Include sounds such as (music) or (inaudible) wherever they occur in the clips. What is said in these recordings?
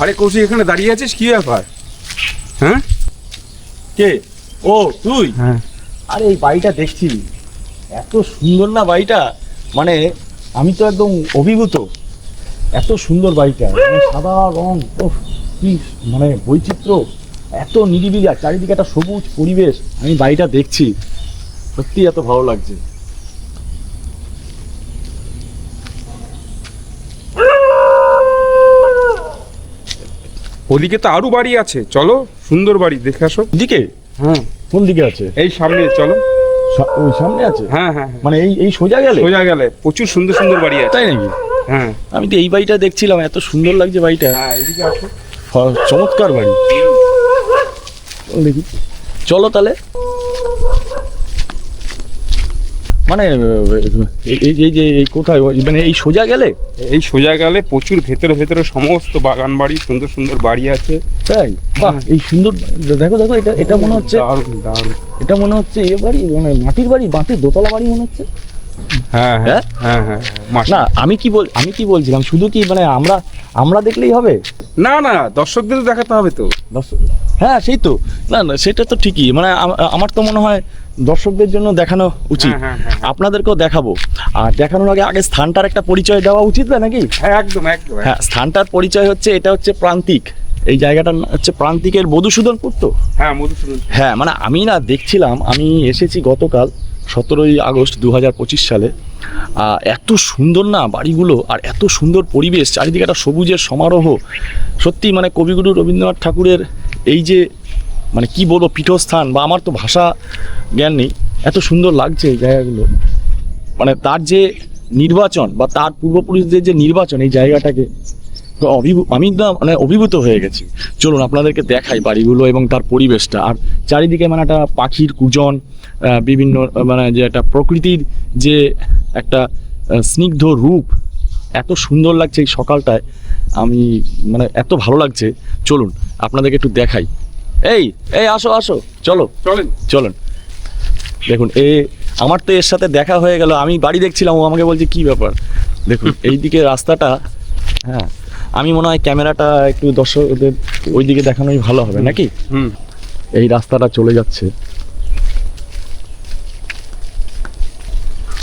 আরে কৌশিক এখানে দাঁড়িয়ে আছিস? কি ব্যাপার? হ্যাঁ? কে? ও তুই? হ্যাঁ। আরে এই বাড়িটা দেখছি। এত সুন্দর না বাড়িটা? মানে আমি তো একদম অভিভূত। এত সুন্দর বাড়িটা। মানে সাদা রং ও কি মানে বৈচিত্র্য। এত নিরিবিলি আর চারিদিকে একটা সবুজ পরিবেশ। আমি বাড়িটা দেখছি। সত্যি এত ভালো লাগছে। ওদিকে তো আরও বাড়ি আছে। চলো সুন্দর বাড়ি দেখে আসো। দিকে? হ্যাঁ। কোন দিকে আছে? এই সামনে চলো। সা- ওই সামনে আছে? হ্যাঁ হ্যাঁ হ্যাঁ। মানে এই এই সোজা গেলে? সোজা গেলে। প্রচুর সুন্দর সুন্দর বাড়ি আছে। তাই নাকি? হ্যাঁ। আমি তো এই বাড়িটা দেখছিলাম এত সুন্দর লাগছে বাড়িটা। হ্যাঁ এদিকে আসো। চমৎকার বাড়ি। দেখি। চলো তাহলে। মানে এই- এই এই যে এই কোথায়? ওই- মানে এই সোজা গেলে? এই সোজা গেলে প্রচুর ভেতরে ভেতরে সমস্ত বাগান বাড়ি সুন্দর সুন্দর বাড়ি আছে। তাই? বাহ এই সুন্দর দেখো দেখো এটা এটা মনে হচ্ছে এটা মনে হচ্ছে এ বাড়ি মানে মাটির বাড়ি মাটির দোতলা বাড়ি মনে হচ্ছে। হ্যাঁ হ্যাঁ হ্যাঁ? হ্যাঁ না আমি কি বল আমি কি বলছিলাম? শুধু কি মানে আমরা আমরা দেখলেই হবে? না না দর্শকদের দেখাতে হবে তো। দর্শক হ্যাঁ সেই তো। না না সেটা তো ঠিকই। মানে আমার তো মনে হয় দর্শকদের জন্য দেখানো উচিত। হ্যাঁ, হ্যাঁ, হ্যাঁ। আপনাদেরকেও দেখাবো। আর দেখানোর আগে আগে স্থানটার একটা পরিচয় দেওয়া উচিত না নাকি? হ্যাঁ একদম একদম হ্যাঁ স্থানটার পরিচয় হচ্ছে এটা হচ্ছে প্রান্তিক। এই জায়গাটা হচ্ছে প্রান্তিকের মধুসূদনপুর তো। হ্যাঁ মধুসূদন হ্যাঁ মানে আমি না দেখছিলাম আমি এসেছি গতকাল। সতেরোই আগস্ট দু হাজার পঁচিশ সালে এত সুন্দর না বাড়িগুলো আর এত সুন্দর পরিবেশ, চারিদিকে একটা সবুজের সমারোহ। সত্যি মানে কবিগুরু রবীন্দ্রনাথ ঠাকুরের এই যে মানে কি বলব, পীঠস্থান বা আমার তো ভাষা জ্ঞান নেই, এত সুন্দর লাগছে এই জায়গাগুলো। মানে তার যে নির্বাচন বা তার পূর্বপুরুষদের যে নির্বাচন এই জায়গাটাকে আমি না মানে অভিভূত হয়ে গেছি। চলুন আপনাদেরকে দেখাই বাড়িগুলো এবং তার পরিবেশটা। আর চারিদিকে মানে একটা পাখির কুজন বিভিন্ন মানে যে একটা প্রকৃতির যে একটা স্নিগ্ধ রূপ এত সুন্দর লাগছে এই সকালটায়। আমি মানে এত ভালো লাগছে। চলুন আপনাদেরকে একটু দেখাই। এই এই আসো আসো চলো। চলেন। চলুন। দেখুন এ আমার তো এর সাথে দেখা হয়ে গেল। আমি বাড়ি দেখছিলাম ও আমাকে বলছে কি ব্যাপার? দেখুন এইদিকে রাস্তাটা হ্যাঁ আমি মনে হয় ক্যামেরাটা একটু দর্শকদের ওইদিকে দেখানোই ভালো হবে নাকি? হুম। এই রাস্তাটা চলে যাচ্ছে।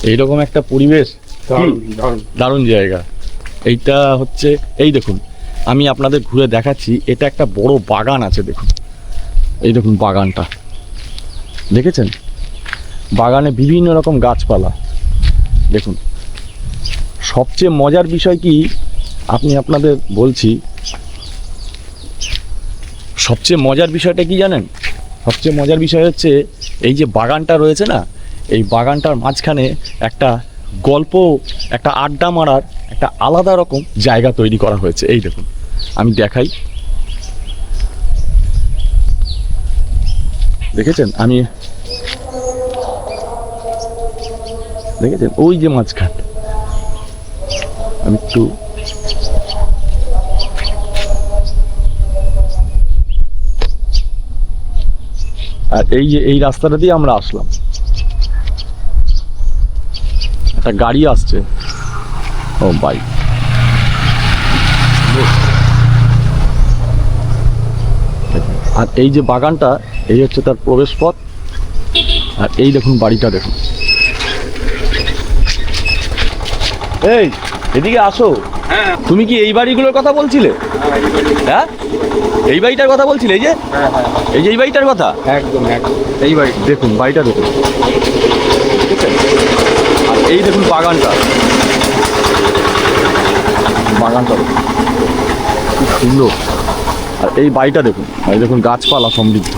এইরকম একটা পরিবেশ। দারুণ জায়গা। এইটা হচ্ছে এই দেখুন আমি আপনাদের ঘুরে দেখাচ্ছি এটা একটা বড় বাগান আছে দেখুন। এই দেখুন বাগানটা। দেখেছেন? বাগানে বিভিন্ন রকম গাছপালা। দেখুন সবচেয়ে মজার বিষয় কি আপনি আপনাদের বলছি, সবচেয়ে মজার বিষয়টা কি জানেন? সবচেয়ে মজার বিষয় হচ্ছে, এই যে বাগানটা রয়েছে না, এই বাগানটার মাঝখানে একটা গল্প, একটা আড্ডা মারার একটা আলাদা রকম জায়গা তৈরি করা হয়েছে। এই দেখুন, আমি দেখাই। দেখেছেন? আমি দেখেছেন? ওই যে মাঝখান। আমি একটু আর এই যে এই রাস্তাটা দিয়ে আমরা আসলাম। একটা গাড়ি আসছে। ও বাইক আর এই যে বাগানটা এই হচ্ছে তার প্রবেশ পথ আর এই দেখুন বাড়িটা দেখুন। এই এদিকে আসো। হ্যাঁ। তুমি কি এই বাড়িগুলোর কথা বলছিলে? হ্যাঁ? এই বাড়িটার কথা বলছিলে এই যে? হ্যাঁ হ্যাঁ। এই যে এই বাড়িটার কথা? একদম একদম। এই বাড়ি। দেখুন বাড়িটা দেখুন। ঠিক আছে আর এই দেখুন বাগানটা। বাগানটা দেখুন। খুব সুন্দর। আর এই বাড়িটা দেখুন এই দেখুন গাছপালা সমৃদ্ধ।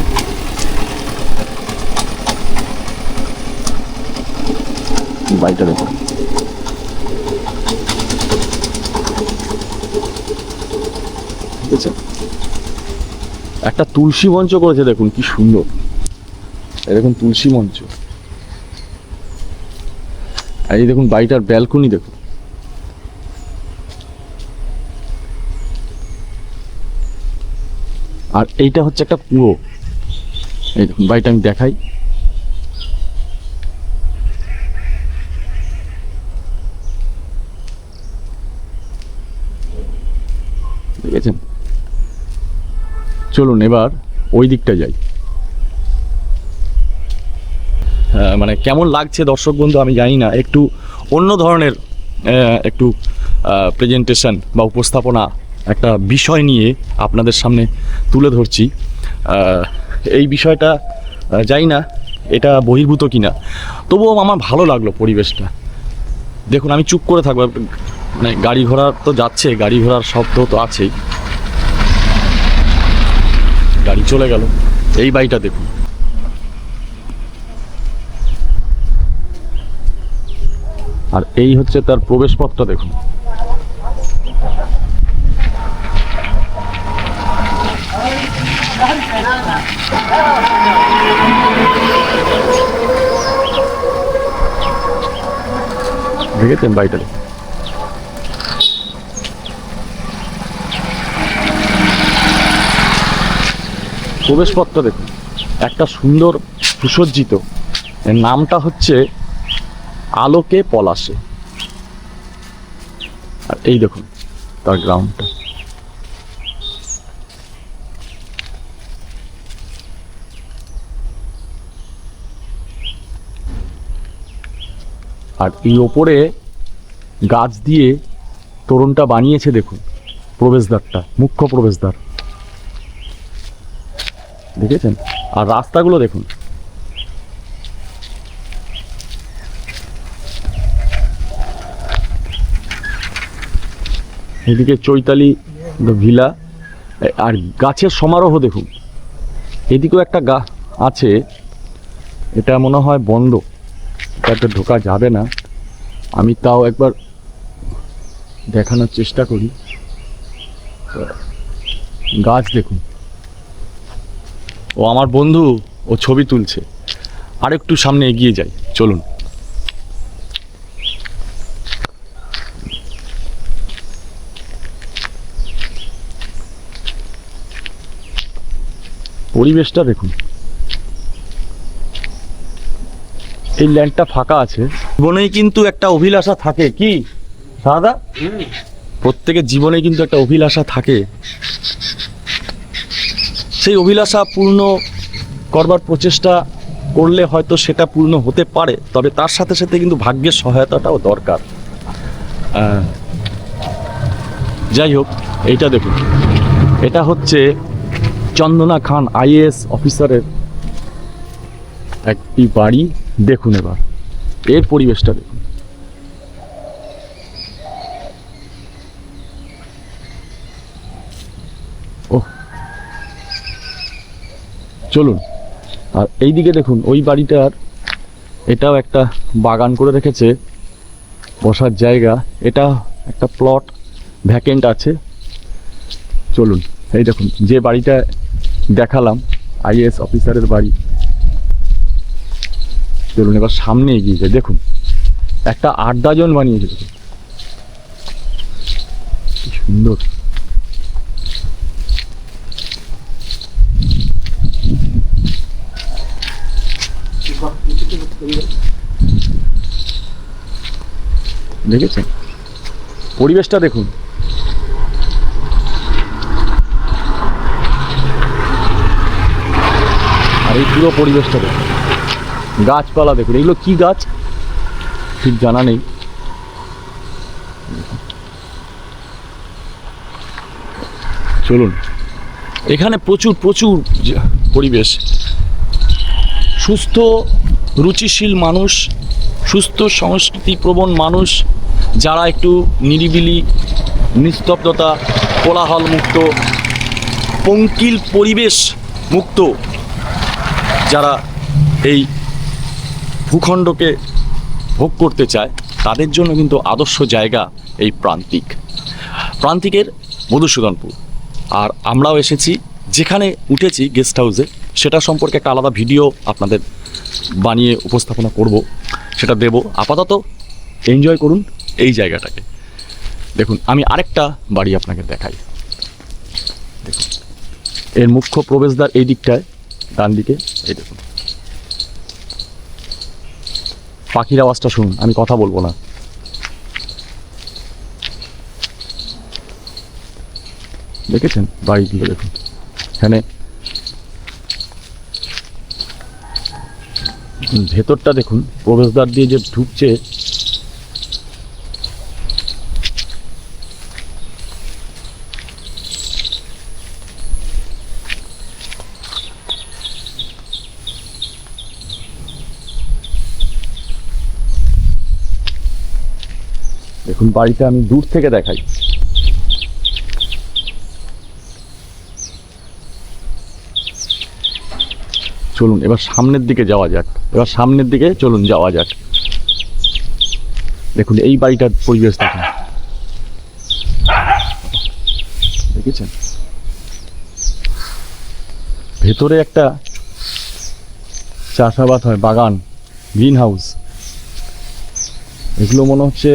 বাড়িটা দেখুন। ঠিক আছে একটা তুলসী মঞ্চ করেছে, দেখুন কি সুন্দর। দেখুন তুলসী মঞ্চ। আর এই দেখুন বাড়িটার ব্যালকনি দেখুন। আর এইটা হচ্ছে একটা কুয়ো এই দেখুন, বাড়িটা আমি দেখাই। দেখেছেন? চলুন এবার ওই দিকটা যাই। মানে কেমন লাগছে দর্শক বন্ধু আমি জানি না, একটু অন্য ধরনের একটু প্রেজেন্টেশন বা উপস্থাপনা একটা বিষয় নিয়ে আপনাদের সামনে তুলে ধরছি। এই বিষয়টা জানি না এটা বহির্ভূত কিনা, তবুও আমার ভালো লাগল পরিবেশটা। দেখুন, আমি চুপ করে থাকব মানে গাড়ি ঘোড়া তো যাচ্ছে, গাড়ি ঘোড়ার শব্দ তো আছেই। গাড়ি চলে গেল। এই বাড়িটা দেখুন। আর এই হচ্ছে তার প্রবেশপথটা দেখুন। দেখেছেন বাড়িটা দেখুন। প্রবেশপথটা দেখুন। একটা সুন্দর সুসজ্জিত। এর নামটা হচ্ছে আলোকে পলাশে। আর এই দেখুন, তার গ্রাউন্ডটা আর এই ওপরে গাছ দিয়ে তোরণটা বানিয়েছে, দেখুন, প্রবেশদ্বারটা, মুখ্য প্রবেশদ্বার। দেখেছেন? আর রাস্তাগুলো দেখুন। এদিকে চৈতালি ভিলা আর গাছের সমারোহ দেখুন। এদিকেও একটা গা আছে, এটা মনে হয় বন্ধ। এটাতে ঢোকা যাবে না। আমি তাও একবার দেখানোর চেষ্টা করি। গাছ দেখুন। ও আমার বন্ধু ও ছবি তুলছে। আর একটু সামনে এগিয়ে যাই চলুন। পরিবেশটা দেখুন। এই ল্যান্ডটা ফাঁকা আছে। জীবনেই কিন্তু একটা অভিলাষা থাকে কি? দাদা প্রত্যেকের জীবনে কিন্তু একটা অভিলাষা থাকে। সেই অভিলাষা পূর্ণ করবার প্রচেষ্টা করলে হয়তো সেটা পূর্ণ হতে পারে, তবে তার সাথে সাথে কিন্তু ভাগ্যের সহায়তাটাও দরকার। যাই হোক, এইটা দেখুন। এটা হচ্ছে চন্দনা খান আইএএস অফিসারের একটি বাড়ি। দেখুন এবার, এর পরিবেশটা দেখুন। চলুন। আর এই দিকে দেখুন, ওই বাড়িটার এটাও একটা বাগান করে রেখেছে, বসার জায়গা। এটা একটা প্লট, ভ্যাকেন্ট আছে। চলুন, এই দেখুন, যে বাড়িটা দেখালাম আইএস অফিসারের বাড়ি। চলুন, এবার সামনে এগিয়ে যায় দেখুন, একটা আড্ডাজন বানিয়েছে। সুন্দর। দেখেছেন? পরিবেশটা দেখুন। আর এই পুরো পরিবেশটা দেখুন। গাছপালা দেখুন। এগুলো কি গাছ? ঠিক জানা নেই। চলুন। এখানে প্রচুর প্রচুর পরিবেশ। সুস্থ রুচিশীল মানুষ, সুস্থ সংস্কৃতি প্রবণ মানুষ, যারা একটু নিরিবিলি, নিস্তব্ধতা কোলাহল মুক্ত পঙ্কিল পরিবেশ মুক্ত, যারা এই ভূখণ্ডকে ভোগ করতে চায়, তাদের জন্য কিন্তু আদর্শ জায়গা এই প্রান্তিক। প্রান্তিকের মধুসূদনপুর। আর আমরাও এসেছি, যেখানে উঠেছি গেস্ট হাউসে সেটা সম্পর্কে একটা আলাদা ভিডিও আপনাদের বানিয়ে উপস্থাপনা করব, সেটা দেব। আপাতত এনজয় করুন এই জায়গাটাকে। দেখুন, আমি আরেকটা বাড়ি আপনাকে দেখাই। দেখুন, এর মুখ্য প্রবেশদ্বার এই দিকটায়, ডান দিকে, এই দেখুন। পাখির আওয়াজটা শুনুন, আমি কথা বলব না। দেখেছেন? বাড়িগুলো দেখুন। এখানে ভেতরটা দেখুন প্রবেশদ্বার দিয়ে যে ঢুকছে। দেখুন বাড়িটা আমি দূর থেকে দেখাই। চলুন, এবার সামনের দিকে যাওয়া যাক। এবার সামনের দিকে চলুন, যাওয়া যাক। দেখুন, এই বাড়িটার পরিবেশ দেখুন। দেখেছেন? ভেতরে একটা চাষাবাদ হয়, বাগান গ্রিন হাউস এগুলো মনে হচ্ছে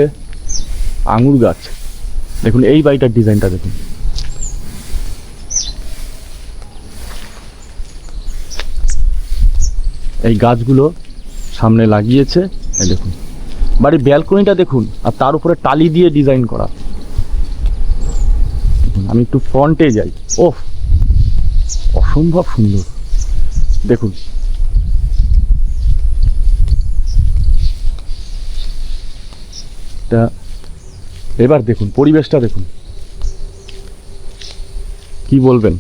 আঙুর গাছ। দেখুন, এই বাড়িটার ডিজাইনটা দেখুন। এই গাছগুলো সামনে লাগিয়েছে, এই দেখুন। বাড়ির ব্যালকনিটা দেখুন, আর তার উপরে টালি দিয়ে ডিজাইন করা। আমি একটু ফ্রন্টে যাই। ওহ অসম্ভব সুন্দর। দেখুন। এবার দেখুন, পরিবেশটা দেখুন। কি বলবেন?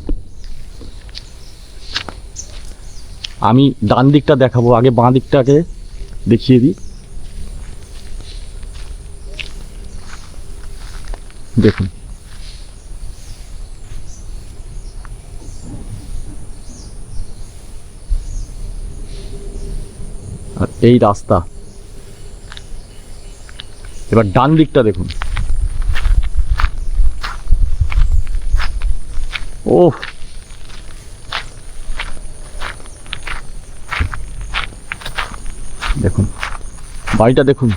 আমি ডান দিকটা দেখাবো, আগে বাঁ দিকটাকে দেখিয়ে দিই। দেখুন। আর এই রাস্তা। এবার ডান দিকটা দেখুন। ওহ! দেখুন। বাড়িটা দেখুন।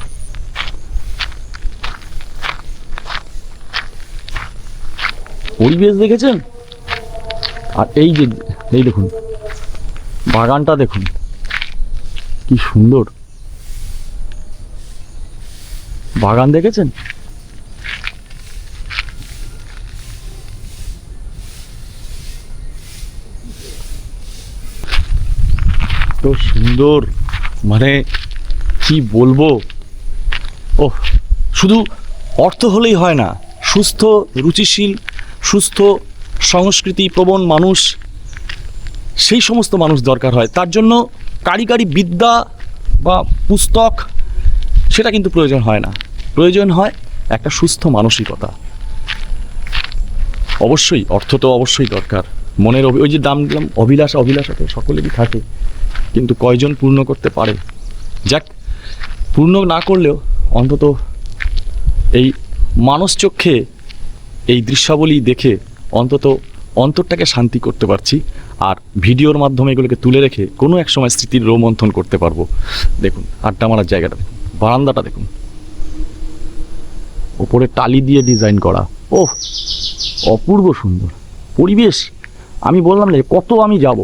পরিবেশ দেখেছেন? আর এই যে, এই দেখুন, বাগানটা দেখুন। কি সুন্দর। বাগান দেখেছেন? তো সুন্দর। মানে কি বলব? ও শুধু অর্থ হলেই হয় না। সুস্থ, রুচিশীল, সুস্থ, সংস্কৃতি প্রবণ মানুষ, সেই সমস্ত মানুষ দরকার হয়। তার জন্য কারিগরি বিদ্যা বা পুস্তক, সেটা কিন্তু প্রয়োজন হয় না। প্রয়োজন হয় একটা সুস্থ মানসিকতা। অবশ্যই, অর্থ তো অবশ্যই দরকার। মনের ওই যে দাম দিলাম, অভিলাষা অভিলাষা তো সকলেরই থাকে। কিন্তু কয়জন পূর্ণ করতে পারে? যাক, পূর্ণ না করলেও অন্তত এই মানুষ চক্ষে এই দৃশ্যাবলী দেখে অন্তত অন্তরটাকে শান্তি করতে পারছি, আর ভিডিওর মাধ্যমে এগুলোকে তুলে রেখে কোনো এক সময় স্মৃতির রোমন্থন করতে পারব। দেখুন, আড্ডা মারার জায়গাটা দেখুন, বারান্দাটা দেখুন। ওপরে টালি দিয়ে ডিজাইন করা। ওহ, অপূর্ব সুন্দর। পরিবেশ। আমি বললাম যে কত আমি যাব।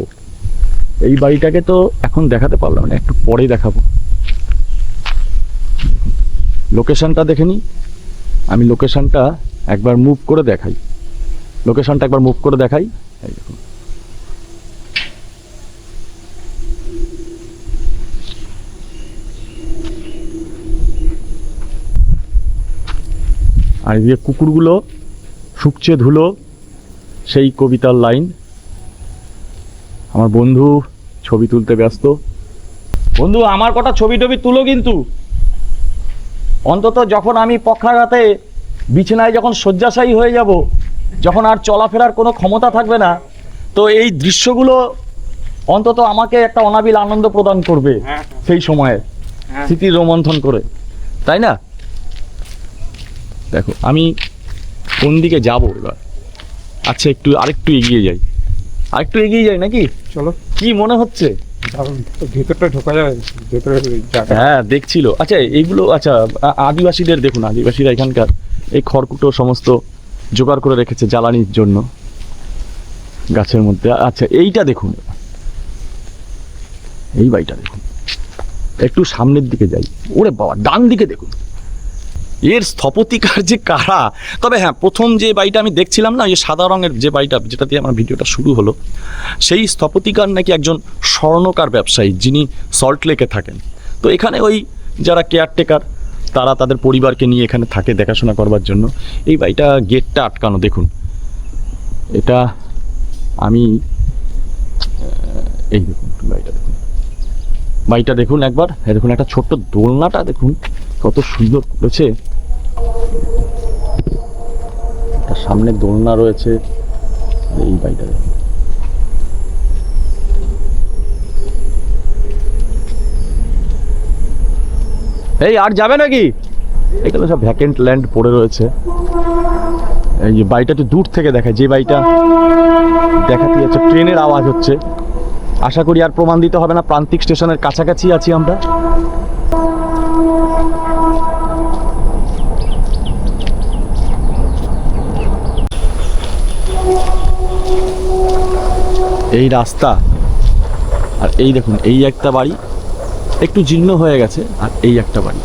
এই বাড়িটাকে তো এখন দেখাতে পারলাম না, একটু পরে দেখাবো। লোকেশনটা দেখে নিই আমি লোকেশনটা একবার মুভ করে দেখাই। লোকেশনটা একবার মুভ করে দেখাই। এই দেখুন। আর যে কুকুরগুলো শুকছে ধুলো, সেই কবিতার লাইন আমার বন্ধু ছবি তুলতে ব্যস্ত। বন্ধু আমার কটা ছবি টবি তুলো কিন্তু। অন্তত যখন আমি পক্ষাঘাতে বিছানায় যখন শয্যাশায়ী হয়ে যাব যখন আর চলাফেরার কোনো ক্ষমতা থাকবে না তো এই দৃশ্যগুলো অন্তত আমাকে একটা অনাবিল আনন্দ প্রদান করবে হ্যাঁ সেই সময়ে। স্মৃতি রোমন্থন করে। তাই না? দেখো আমি কোন দিকে যাব এবার? আচ্ছা একটু আরেকটু এগিয়ে যাই। আরেকটু এগিয়ে যাই নাকি? চলো। কি মনে হচ্ছে? ভেতরটা ঢোকা যাবে ভেতরে হ্যাঁ দেখছিল। আচ্ছা এইগুলো আচ্ছা আদিবাসীদের দেখুন আদিবাসীরা এখানকার এই খড়কুটো সমস্ত জোগাড় করে রেখেছে জ্বালানির জন্য গাছের মধ্যে। আচ্ছা এইটা দেখুন। এই বাড়িটা দেখুন। একটু সামনের দিকে যাই। ওরে বাবা ডান দিকে দেখুন। এর স্থপতিকার যে কারা? তবে হ্যাঁ প্রথম যে বাড়িটা আমি দেখছিলাম না ওই সাদা রঙের যে বাড়িটা, যেটা দিয়ে আমার ভিডিওটা শুরু হলো, সেই স্থপতিকার নাকি একজন স্বর্ণকার ব্যবসায়ী, যিনি সল্ট লেকে থাকেন। তো এখানে ওই যারা কেয়ারটেকার, তারা তাদের পরিবারকে নিয়ে এখানে থাকে দেখাশোনা করবার জন্য। এই বাড়িটা গেটটা আটকানো, দেখুন। এটা আমি এই দেখুন, বাড়িটা দেখুন। বাড়িটা দেখুন একবার এই দেখুন একটা ছোট্ট দোলনাটা, দেখুন, কত সুন্দর করেছে। একটা সামনে দোলনা রয়েছে এই বাড়িটা এই, আর যাবে নাকি? এখানে সব ভ্যাকেন্ট ল্যান্ড পড়ে রয়েছে। এই যে বাড়িটা একটু দূর থেকে দেখায়, যে বাড়িটা দেখাতে যাচ্ছে, ট্রেনের আওয়াজ হচ্ছে। আশা করি আর প্রমাণ দিতে হবে না, প্রান্তিক স্টেশনের কাছাকাছি আছি আমরা। এই রাস্তা, আর এই দেখুন, এই একটা বাড়ি, একটু জীর্ণ হয়ে গেছে, আর এই একটা বাড়ি।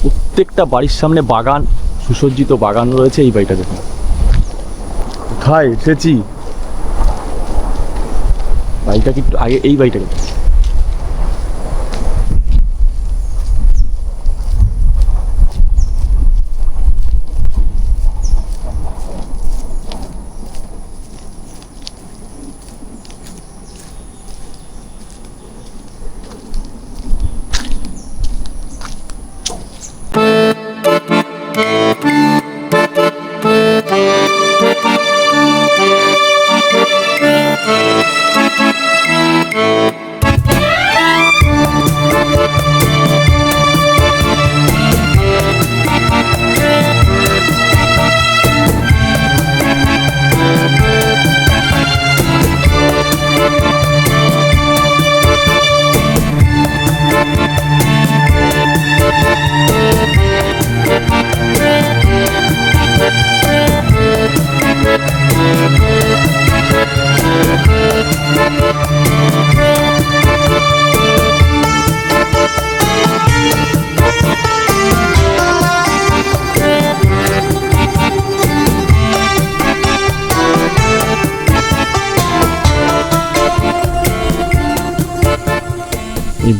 প্রত্যেকটা বাড়ির সামনে বাগান, সুসজ্জিত বাগান রয়েছে, এই বাড়িটা দেখুন। কোথায় এসেছি? বাড়িটা কি একটু আগে, এই বাড়িটা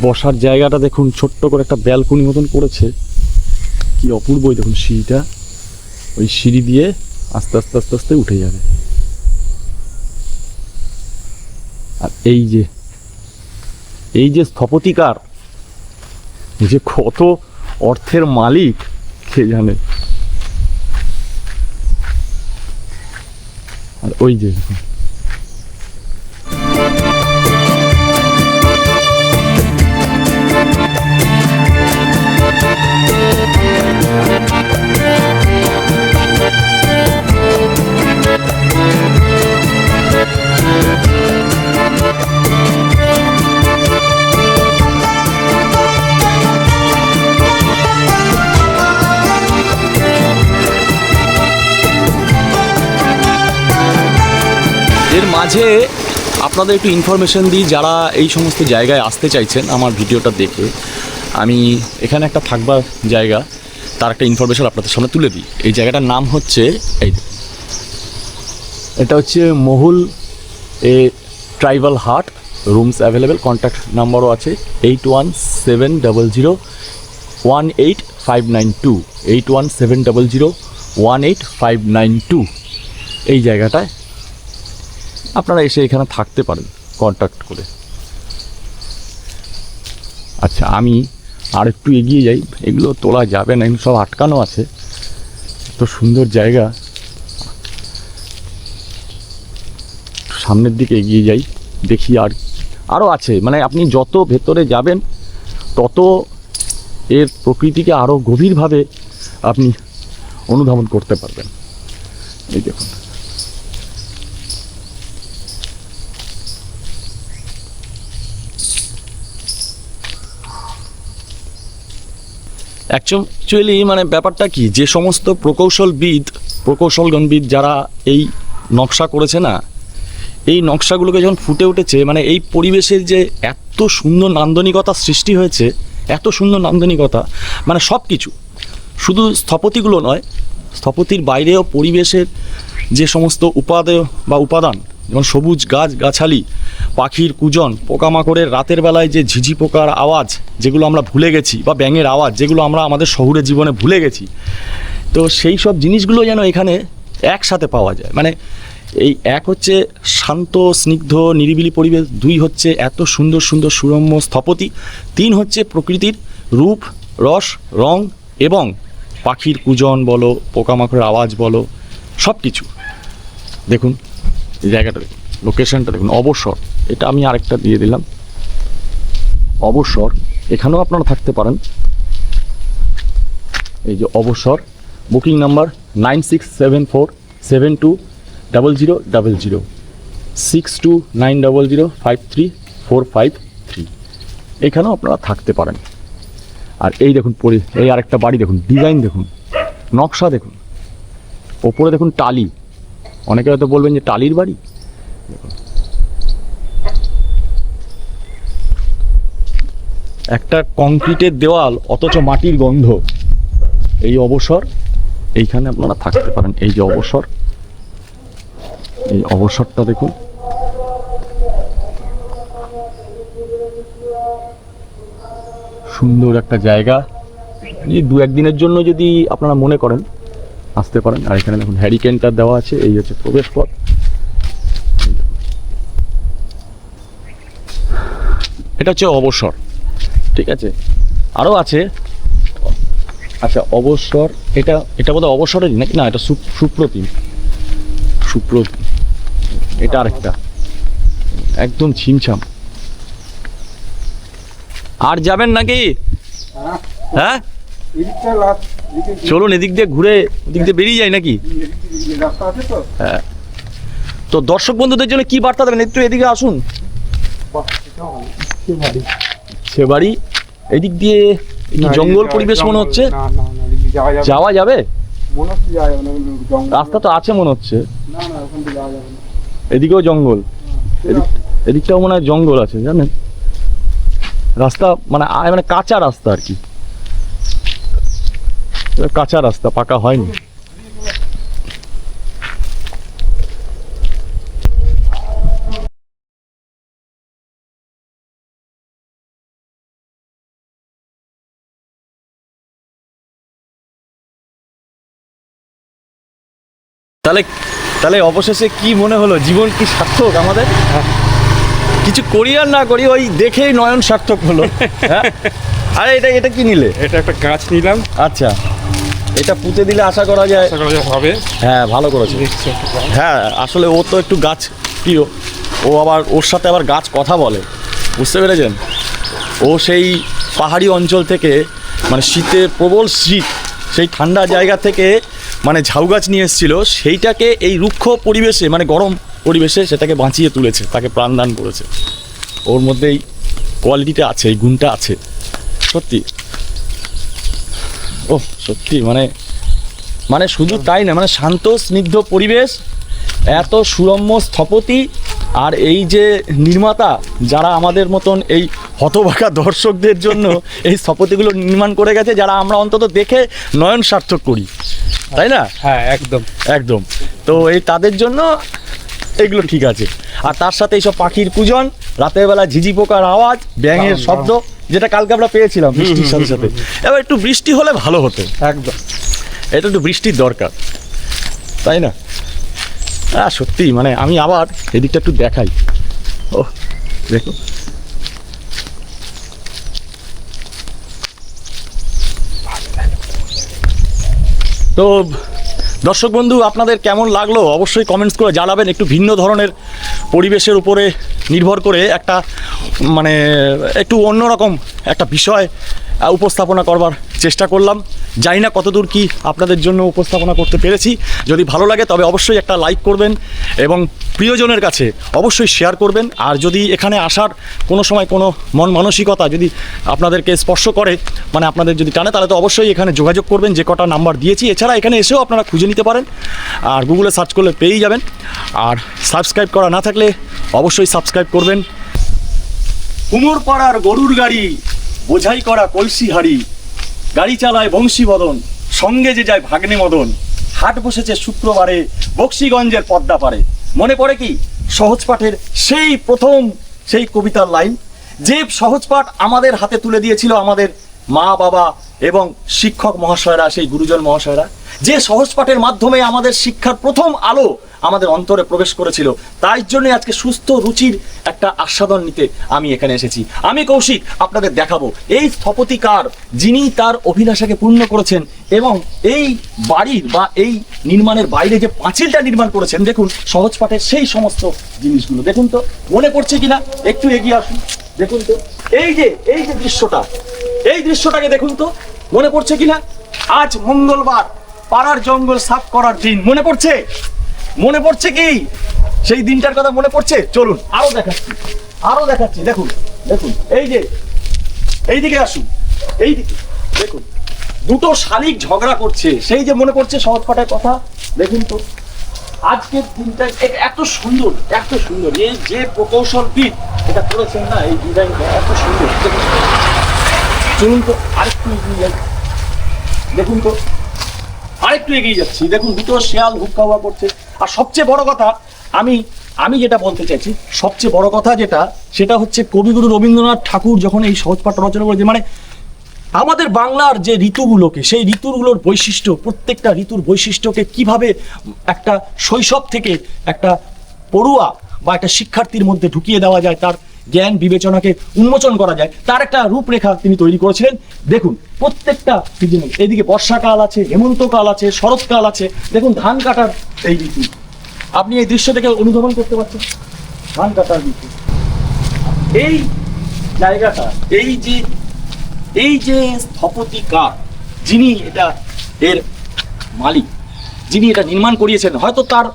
বসার জায়গাটা দেখুন, ছোট্ট করে একটা ব্যালকনি মতন করেছে। কি অপূর্বই দেখুন সিঁড়িটা। ওই সিঁড়ি দিয়ে আস্তে আস্তে আস্তে আস্তে উঠে যাবে। আর এই যে এই যে স্থপতিকার, যে কত অর্থের মালিক, কে জানে। আর ওই যে মাঝে আপনাদের একটু ইনফরমেশন দিই, যারা এই সমস্ত জায়গায় আসতে চাইছেন আমার ভিডিওটা দেখে, আমি এখানে একটা থাকবার জায়গা, তার একটা ইনফরমেশন আপনাদের সামনে তুলে দিই। এই জায়গাটার নাম হচ্ছে, এই এটা হচ্ছে মহুল এ ট্রাইবাল হাট, রুমস অ্যাভেলেবেল কন্ট্যাক্ট নাম্বারও আছে eight one seven double zero one eight five nine two eight one seven double zero one eight five nine two এই জায়গাটায় আপনারা এসে এখানে থাকতে পারেন কন্ট্যাক্ট করে। আচ্ছা আমি আর একটু এগিয়ে যাই। এগুলো তোলা যাবে না, এগুলো সব আটকানো আছে। এত সুন্দর জায়গা। সামনের দিকে এগিয়ে যাই, দেখি আর আরও আছে। মানে আপনি যত ভেতরে যাবেন, তত এর প্রকৃতিকে আরও গভীরভাবে আপনি অনুধাবন করতে পারবেন। এই দেখুন। অ্যাকচুয়ালি মানে ব্যাপারটা কি? যে সমস্ত প্রকৌশলবিদ, প্রকৌশলগণবিদ যারা এই নকশা করেছে না, এই নকশাগুলোকে যখন ফুটে উঠেছে মানে এই পরিবেশের যে এত সুন্দর নান্দনিকতা সৃষ্টি হয়েছে, এত সুন্দর নান্দনিকতা মানে সব কিছু শুধু স্থপতিগুলো নয়, স্থপতির বাইরেও পরিবেশের যে সমস্ত উপাদেয় বা উপাদান যেমন সবুজ গাছ, গাছালি, পাখির কুজন, পোকামাকড়ের রাতের বেলায় যে ঝিঝি পোকার আওয়াজ, যেগুলো আমরা ভুলে গেছি, বা ব্যাঙের আওয়াজ, যেগুলো আমরা আমাদের শহুরে জীবনে ভুলে গেছি। তো সেই সব জিনিসগুলো যেন এখানে একসাথে পাওয়া যায়। মানে এই এক হচ্ছে শান্ত, স্নিগ্ধ, নিরিবিলি পরিবেশ, দুই হচ্ছে এত সুন্দর সুন্দর, সুরম্য স্থপতি, তিন হচ্ছে প্রকৃতির রূপ, রস, রং এবং পাখির কুজন বলো, পোকামাকড়ের আওয়াজ বলো সব কিছু দেখুন এই জায়গাটা দেখুন লোকেশনটা দেখুন, অবসর। এটা আমি আরেকটা দিয়ে দিলাম। অবসর, এখানেও আপনারা থাকতে পারেন। এই যে Abasar booking number nine six seven four seven two double zero double zero six two nine double zero five three four five three এখানেও আপনারা থাকতে পারেন। আর এই দেখুন, পরি এই আরেকটা বাড়ি দেখুন, ডিজাইন দেখুন, নকশা দেখুন। ওপরে দেখুন, টালি। অনেকে হয়তো বলবেন যে টালির বাড়ি। একটা কংক্রিটের দেওয়াল, অথচ মাটির গন্ধ। এই অবসর, এইখানে আপনারা থাকতে পারেন। এই যে অবসর, এই অবসরটা দেখুন। সুন্দর একটা জায়গা। দু একদিনের জন্য যদি আপনারা মনে করেন আসতে পারেন। আর এখানে দেখুন হ্যারিকেনটা দেওয়া আছে এই হচ্ছে প্রবেশ পথ। এটা হচ্ছে অবসর ঠিক আছে? আরও আছে। আচ্ছা অবসর এটা এটা বোধহয় অবসরেরই নাকি? না এটা সুপ্রতিম। সুপ্রতিম। এটা আরেকটা। একদম ছিমছাম আর যাবেন নাকি? হ্যাঁ। লাস্ট চলুন এদিক দিয়ে ঘুরে ওদিক দিয়ে বেরিয়ে যায় নাকি? হ্যাঁ। তো দর্শক বন্ধুদের জন্য কি বার্তা দেবেন? একটু এদিকে আসুন। সে বাড়ি। এদিক দিয়ে জঙ্গল পরিবেশ মনে হচ্ছে? যাওয়া যাবে। রাস্তা তো আছে মনে হচ্ছে। এদিকেও জঙ্গল। এদিক এদিকটাও মনে হয় জঙ্গল আছে জানেন? রাস্তা মানে মানে কাঁচা রাস্তা আর কি। কাঁচা রাস্তা পাকা হয়নি। তাহলে তাহলে অবশেষে কি মনে হলো? জীবন কি সার্থক আমাদের? কিছু করি আর না করি ওই দেখেই নয়ন সার্থক হলো। (laughs) হ্যাঁ? আরে এটা এটা কি নিলে? এটা একটা গাছ নিলাম। আচ্ছা। এটা পুঁতে দিলে আশা করা যায়। আশা করা যায় হবে। হ্যাঁ ভালো করেছে। হ্যাঁ আসলে ও তো একটু গাছ প্রিয়। ও আবার ওর সাথে আবার গাছ কথা বলে। বুঝতে পেরেছেন? ও সেই পাহাড়ি অঞ্চল থেকে মানে শীতে প্রবল শীত সেই ঠান্ডা জায়গা থেকে মানে ঝাউ গাছ নিয়ে এসেছিল। সেইটাকে এই রুক্ষ পরিবেশে মানে গরম পরিবেশে সেটাকে বাঁচিয়ে তুলেছে তাকে প্রাণদান করেছে। ওর মধ্যেই কোয়ালিটিটা আছে এই গুণটা আছে। সত্যি। ও সত্যি মানে মানে শুধু তাই না মানে শান্ত স্নিগ্ধ পরিবেশ এত সুরম্য স্থপতি আর এই যে নির্মাতা যারা আমাদের মতন এই হতবাকা দর্শকদের জন্য (laughs) এই স্থপতিগুলো নির্মাণ করে গেছে যারা আমরা অন্তত দেখে নয়ন সার্থক করি। তাই না? হ্যাঁ একদম। একদম। তো এই তাদের জন্য এগুলো ঠিক আছে। আর তার সাথে এইসব পাখির পূজন রাতের বেলা ঝিঝি পোকার আওয়াজ ব্যাঙের শব্দ যেটা কালকে আমরা পেয়েছিলাম বৃষ্টির সাথে সাথে। এবার একটু বৃষ্টি হলে ভালো হতো। একদম। এটা একটু বৃষ্টির দরকার। তাই না? হ্যাঁ সত্যি মানে আমি আবার এদিকটা একটু দেখাই। ও দেখো। তো দর্শক বন্ধু, আপনাদের কেমন লাগল? অবশ্যই কমেন্টস করে জানাবেন। একটু ভিন্ন ধরনের পরিবেশের উপরে নির্ভর করে একটা মানে একটু অন্যরকম একটা বিষয় উপস্থাপনা করবার চেষ্টা করলাম। জানি না কতদূর কি আপনাদের জন্য উপস্থাপনা করতে পেরেছি। যদি ভালো লাগে তবে অবশ্যই একটা লাইক করবেন এবং প্রিয়জনের কাছে অবশ্যই শেয়ার করবেন। আর যদি এখানে আসার কোনো সময় কোনো মন মানসিকতা যদি আপনাদেরকে স্পর্শ করে মানে আপনাদের যদি টানে, তাহলে তো অবশ্যই এখানে যোগাযোগ করবেন। যে কটা নাম্বার দিয়েছি, এছাড়া এখানে এসেও আপনারা খুঁজে নিতে পারেন। আর গুগলে সার্চ করলে পেয়েই যাবেন। আর সাবস্ক্রাইব করা না থাকলে অবশ্যই সাবস্ক্রাইব করবেন। কুমোরপাড়ার গরুর গাড়ি, বোঝাই করা কলসি হাড়ি গাড়ি চালায় বংশীবদন, সঙ্গে যে যায় ভাগ্নে মদন হাট বসেছে শুক্রবারে, বক্সিগঞ্জের পদ্মা পারে মনে পড়ে কি? সহজ পাঠের সেই প্রথম, সেই কবিতার লাইন। যে সহজ পাঠ আমাদের হাতে তুলে দিয়েছিল আমাদের মা, বাবা এবং শিক্ষক মহাশয়রা, সেই গুরুজন মহাশয়রা, যে সহজ পাঠের মাধ্যমে আমাদের শিক্ষার প্রথম আলো আমাদের অন্তরে প্রবেশ করেছিল, তাই জন্য আজকে সুস্থ রুচির একটা আস্বাদন নিতে আমি এখানে এসেছি। আমি কৌশিক, আপনাদের দেখাবো, এই স্থপতিকার যিনি তার অভিলাষাকে পূর্ণ করেছেন এবং এই বাড়ির বা এই নির্মাণের বাইরে যে পাঁচিলটা নির্মাণ করেছেন, দেখুন, সহজ পাঠের সেই সমস্ত জিনিসগুলো। দেখুন তো, মনে পড়ছে কিনা? একটু এগিয়ে আসুন। দেখুন তো, এই যে এই যে দৃশ্যটা, এই দৃশ্যটাকে দেখুন তো, মনে পড়ছে কিনা? আজ মঙ্গলবার, পাড়ার জঙ্গল সাফ করার দিন, মনে পড়ছে? মনে পড়ছে কি? সেই দিনটার কথা মনে পড়ছে? চলুন, আরও দেখাচ্ছি আরও দেখাচ্ছি, দেখুন দেখুন, এই যে, এইদিকে আসুন, এইদিকে, দেখুন, দুটো শালিক ঝগড়া করছে, সেই যে মনে পড়ছে সহজ কথা, দেখুন তো আজকের দিনটা এত সুন্দর এত সুন্দর। এই যে প্রকৌশলবিদ এটা করেছেন না, এই ডিজাইনটা এত সুন্দর। চলুন তো আরেকটু এগিয়ে যাই। দেখুন তো, আরেকটু এগিয়ে যাচ্ছি। দেখুন, দুটো শেয়াল হুক্কা হুয়া করছে। আর সবচেয়ে বড় কথা, আমি আমি যেটা বলতে চাইছি, সবচেয়ে বড় কথা যেটা, সেটা হচ্ছে কবিগুরু রবীন্দ্রনাথ ঠাকুর যখন এই সহজ পাঠ রচনা করেছে মানে আমাদের বাংলার যে ঋতুগুলোকে, সেই ঋতুগুলোর বৈশিষ্ট্য, প্রত্যেকটা ঋতুর বৈশিষ্ট্যকে কীভাবে একটা শৈশব থেকে একটা পড়ুয়া বা একটা শিক্ষার্থীর মধ্যে ঢুকিয়ে দেওয়া যায়, তার জ্ঞান বিবেচনাকে উন্মোচন করা যায়, তার একটা রূপরেখা তিনি তৈরি করেছিলেন। দেখুন, প্রত্যেকটা সিজনে এদিকে বর্ষাকাল আছে, হেমন্তকাল আছে, শরৎকাল আছে, দেখুন, ধান কাটার এই ঋতু। আপনি এই দৃশ্য থেকে অনুধাবন করতে পারছেন? ধান কাটার ঋতু। এই জায়গাটা, এই যে এই যে স্থপতিকার যিনি এটা এর মালিক, যিনি এটা নির্মাণ করিয়েছেন, হয়তো তার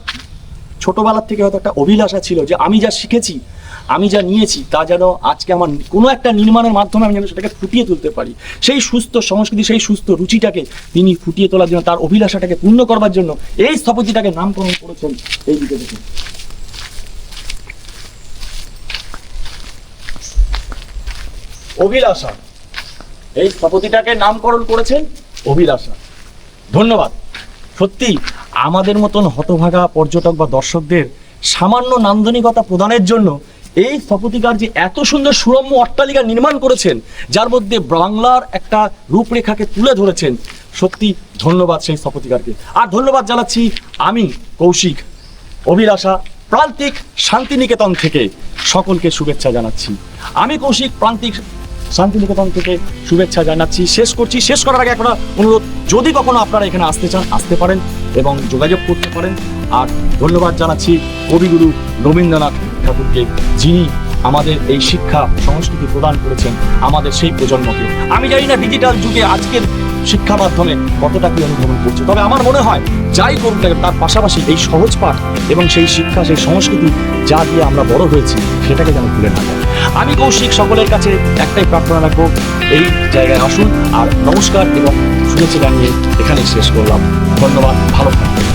ছোটবেলার থেকে হয়তো একটা অভিলাষা ছিল যে আমি যা শিখেছি, আমি যা নিয়েছি, তা যেন আজকে আমার কোনো একটা নির্মাণের মাধ্যমে আমি যেন সেটাকে ফুটিয়ে তুলতে পারি। সেই সুস্থ সংস্কৃতি, সেই সুস্থ রুচিটাকে তিনি ফুটিয়ে তোলার জন্য, তার অভিলাষাটাকে পূর্ণ করবার জন্য এই স্থপতিটাকে নামকরণ করেছেন। এই দিকে দেখুন। অভিলাষা। এই স্থপতিটাকে নামকরণ করেছেন অভিলাষা। ধন্যবাদ। সত্যি, আমাদের মতন হতভাগা পর্যটক বা দর্শকদের সামান্য নান্দনিকতা প্রদানের জন্য এই স্থপতিকার যে এত সুন্দর সুরম্য অট্টালিকা নির্মাণ করেছেন, যার মধ্যে বাংলার একটা রূপরেখাকে তুলে ধরেছেন, সত্যি ধন্যবাদ সেই স্থপতিকারকে। আর ধন্যবাদ জানাচ্ছি আমি, কৌশিক। অভিলাষা, প্রান্তিক শান্তিনিকেতন থেকে সকলকে শুভেচ্ছা জানাচ্ছি। আমি কৌশিক, প্রান্তিক শান্তিনিকেতন থেকে শুভেচ্ছা জানাচ্ছি। শেষ করছি। শেষ করার আগে একটা অনুরোধ, যদি কখনো আপনারা এখানে আসতে চান, আসতে পারেন এবং যোগাযোগ করতে পারেন। আর ধন্যবাদ জানাচ্ছি কবিগুরু রবীন্দ্রনাথ ঠাকুরকে, যিনি আমাদের এই শিক্ষা সংস্কৃতি প্রদান করেছেন আমাদের সেই প্রজন্মকে। আমি জানি না ডিজিটাল যুগে আজকের শিক্ষা মাধ্যমে কতটা কি অনুভবন করছে? তবে আমার মনে হয় যাই করুন না তার পাশাপাশি এই সহজ পাঠ এবং সেই শিক্ষা, সেই সংস্কৃতি যা দিয়ে আমরা বড় হয়েছি, সেটাকে যেন ভুলে না যায় আমি কৌশিক, সকলের কাছে একটাই প্রার্থনা রাখব, এই জায়গায় আসুন। আর নমস্কার এবং শুভেচ্ছা জানিয়ে এখানে শেষ করলাম। ধন্যবাদ, ভালো থাকবেন।